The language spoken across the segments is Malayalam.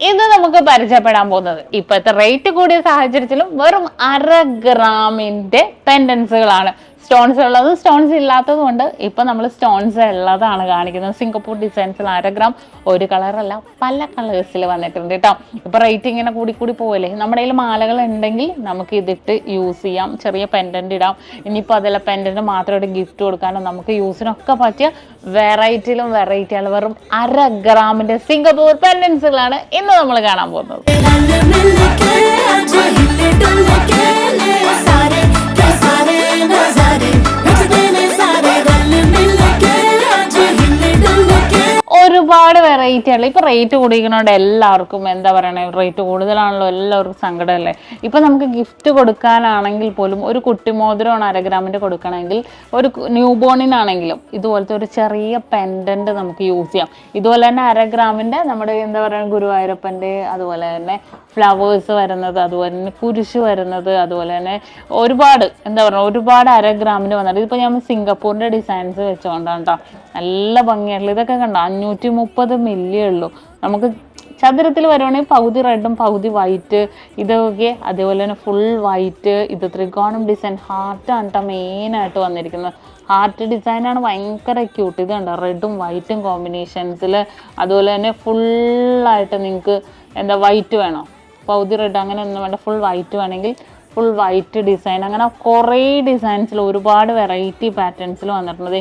ഇന്ന് നമുക്ക് പരിചയപ്പെടാൻ പോകുന്നത് ഇപ്പോഴത്തെ റേറ്റ് കൂടിയ സാഹചര്യത്തിലും വെറും അര ഗ്രാമിന്റെ പെൻഡൻസുകളാണ് സ്റ്റോൺസ് ഉള്ളത്. സ്റ്റോൺസ് ഇല്ലാത്തത് കൊണ്ട് ഇപ്പം നമ്മൾ സ്റ്റോൺസ് ഉള്ളതാണ് കാണിക്കുന്നത്. സിംഗപ്പൂർ ഡിസൈൻസിൽ അര ഗ്രാം ഒരു കളറല്ല പല കളേഴ്സിൽ വന്നിട്ടുണ്ട് കേട്ടോ ഇപ്പോൾ റേറ്റ് ഇങ്ങനെ കൂടി കൂടി പോകല്ലേ നമ്മുടെ കയ്യിൽ മാലകൾ ഉണ്ടെങ്കിൽ നമുക്ക് ഇതിട്ട് യൂസ് ചെയ്യാം. ചെറിയ പെൻഡന്റ് ഇടാം. ഇനിയിപ്പോൾ അതിലെ പെൻഡന്റ് ഒരു ഗിഫ്റ്റ് കൊടുക്കാനോ നമുക്ക് യൂസിനൊക്കെ പറ്റിയ വെറൈറ്റിയിലും വെറൈറ്റിയാണ് വെറും അര സിംഗപ്പൂർ പെൻഡൻസുകളാണ് ഇന്ന് നമ്മൾ കാണാൻ പോകുന്നത്. ഒരുപാട് വെറൈറ്റി ആണല്ലോ. ഇപ്പൊ റേറ്റ് കൂടിയിരിക്കുന്നതുകൊണ്ട് എല്ലാവർക്കും എന്താ പറയണേ റേറ്റ് കൂടുതലാണല്ലോ എല്ലാവർക്കും സങ്കടമല്ലേ? ഇപ്പൊ നമുക്ക് ഗിഫ്റ്റ് കൊടുക്കാനാണെങ്കിൽ പോലും ഒരു കുട്ടി മോതിരമാണ് അരഗ്രാമിന്റെ കൊടുക്കണമെങ്കിൽ ഒരു ന്യൂ ബോണിനാണെങ്കിലും ഇതുപോലത്തെ ഒരു ചെറിയ പെൻഡന്റ് നമുക്ക് യൂസ് ചെയ്യാം. ഇതുപോലെ തന്നെ അരഗ്രാമിന്റെ നമ്മുടെ എന്താ പറയുക ഗുരുവായൂരപ്പന്റെ അതുപോലെ തന്നെ ഫ്ലവേഴ്സ് വരുന്നത് അതുപോലെ തന്നെ കുരിശ് വരുന്നത് അതുപോലെ തന്നെ ഒരുപാട് എന്താ പറയുക ഒരുപാട് അരഗ്രാമിന് വന്നിട്ട് ഇതിപ്പോൾ ഞാൻ സിംഗപ്പൂരിന്റെ ഡിസൈൻസ് വെച്ചുകൊണ്ടാണ് കേട്ടോ നല്ല ഭംഗിയായിട്ടുള്ള ഇതൊക്കെ കണ്ടോ? അഞ്ഞൂറ്റി മുപ്പത് മില്ലി ഉള്ളൂ. നമുക്ക് ചതുരത്തിൽ വരുവാണെങ്കിൽ പകുതി റെഡും പകുതി വൈറ്റ് ഇതൊക്കെ അതേപോലെ തന്നെ ഫുൾ വൈറ്റ് ഇത് ത്രികോണം ഡിസൈൻ ഹാർട്ടാണ് കേട്ടോ മെയിനായിട്ട് വന്നിരിക്കുന്നത്. ഹാർട്ട് ഡിസൈനാണ് ഭയങ്കര ക്യൂട്ട് ഇത് കണ്ടോ? റെഡും വൈറ്റും കോമ്പിനേഷൻസിൽ അതുപോലെ തന്നെ ഫുള്ളായിട്ട് നിങ്ങൾക്ക് എന്താ വൈറ്റ് വേണോ? പകുതി റെഡ് അങ്ങനെ ഒന്നും വേണ്ട. ഫുൾ വൈറ്റ് വേണമെങ്കിൽ ഫുൾ വൈറ്റ് ഡിസൈൻ അങ്ങനെ കുറേ ഡിസൈൻസിൽ ഒരുപാട് വെറൈറ്റി പാറ്റേൺസിൽ വന്നിട്ടുണ്ട്.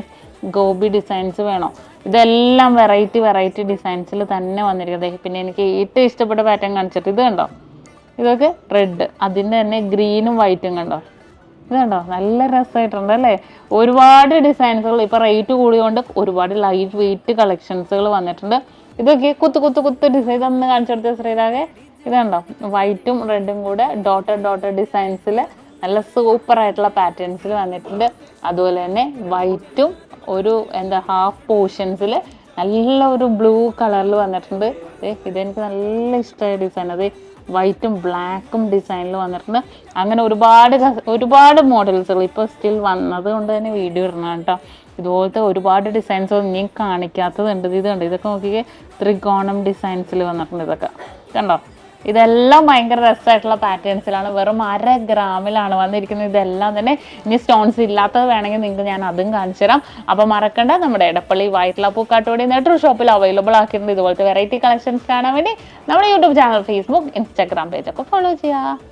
ഗോബി ഡിസൈൻസ് വേണോ. ഇതെല്ലാം വെറൈറ്റി വെറൈറ്റി ഡിസൈൻസിൽ തന്നെ വന്നിരിക്കുന്നത്. പിന്നെ എനിക്ക് ഏറ്റവും ഇഷ്ടപ്പെട്ട പാറ്റേൺ കാണിച്ചിട്ട് ഇത് കണ്ടോ? ഇതൊക്കെ റെഡ് അതിന്റെ തന്നെ ഗ്രീനും വൈറ്റും കണ്ടോ? ഇത് കണ്ടോ? നല്ല രസമായിട്ടുണ്ട് അല്ലേ? ഒരുപാട് ഡിസൈൻസുകൾ ഇപ്പോൾ റേറ്റ് കൂടിയോണ്ട് ഒരുപാട് ലൈറ്റ് വെയിറ്റ് കളക്ഷൻസുകൾ വന്നിട്ടുണ്ട്. ഇതൊക്കെ കുത്തു കുത്തു കുത്തു ഡിസൈൻ ഇതൊന്ന് കാണിച്ചെടുത്ത ശ്രീരാഗെ. ഇത് കണ്ടോ? വൈറ്റും റെഡും കൂടെ ഡോട്ടഡ് ഡോട്ടഡ് ഡിസൈൻസിൽ നല്ല സൂപ്പർ ആയിട്ടുള്ള പാറ്റേൺസിൽ വന്നിട്ടുണ്ട്. അതുപോലെ തന്നെ വൈറ്റും ഒരു എന്താ ഹാഫ് പോർഷൻസിൽ നല്ല ഒരു ബ്ലൂ കളറിൽ വന്നിട്ടുണ്ട്. ഇതെനിക്ക് നല്ല ഇഷ്ടമായ ഡിസൈൻ അത് വൈറ്റും ബ്ലാക്കും ഡിസൈനിൽ വന്നിട്ടുണ്ട്. അങ്ങനെ ഒരുപാട് ഒരുപാട് മോഡൽസുകൾ ഇപ്പോൾ സ്റ്റിൽ വന്നത് കൊണ്ട് തന്നെ വീഡിയോ ഇടണം കേട്ടോ. ഇതുപോലത്തെ ഒരുപാട് ഡിസൈൻസ് ഇനിയും കാണിക്കാത്തതുണ്ട് കണ്ടോ? ഇതൊക്കെ നോക്കിയേ ത്രികോണം ഡിസൈൻസിൽ വന്നിട്ടുണ്ട് ഇതൊക്കെ. കണ്ടോ? ഇതെല്ലാം ഭയങ്കര രസമായിട്ടുള്ള പാറ്റേൺസിലാണ് വെറും അര ഗ്രാമിലാണ് വന്നിരിക്കുന്നത്. ഇതെല്ലാം തന്നെ ഇനി സ്റ്റോൺസ് ഇല്ലാത്തത് വേണമെങ്കിൽ നിങ്ങൾക്ക് ഞാൻ അതും കാണിച്ചു തരാം. അപ്പോൾ മറക്കണ്ട നമ്മുടെ എടപ്പള്ളി വൈറ്റ്ല പൂക്കാട്ടോടി നെട്രോ ഷോപ്പിൽ അവൈലബിൾ ആക്കിയിട്ടുണ്ട് ഇതുപോലത്തെ വെറൈറ്റി കളക്ഷൻസ് കാണാൻ വേണ്ടി നമ്മുടെ യൂട്യൂബ് ചാനൽ ഫേസ്ബുക്ക് ഇൻസ്റ്റാഗ്രാം പേജൊക്കെ ഫോളോ ചെയ്യുക.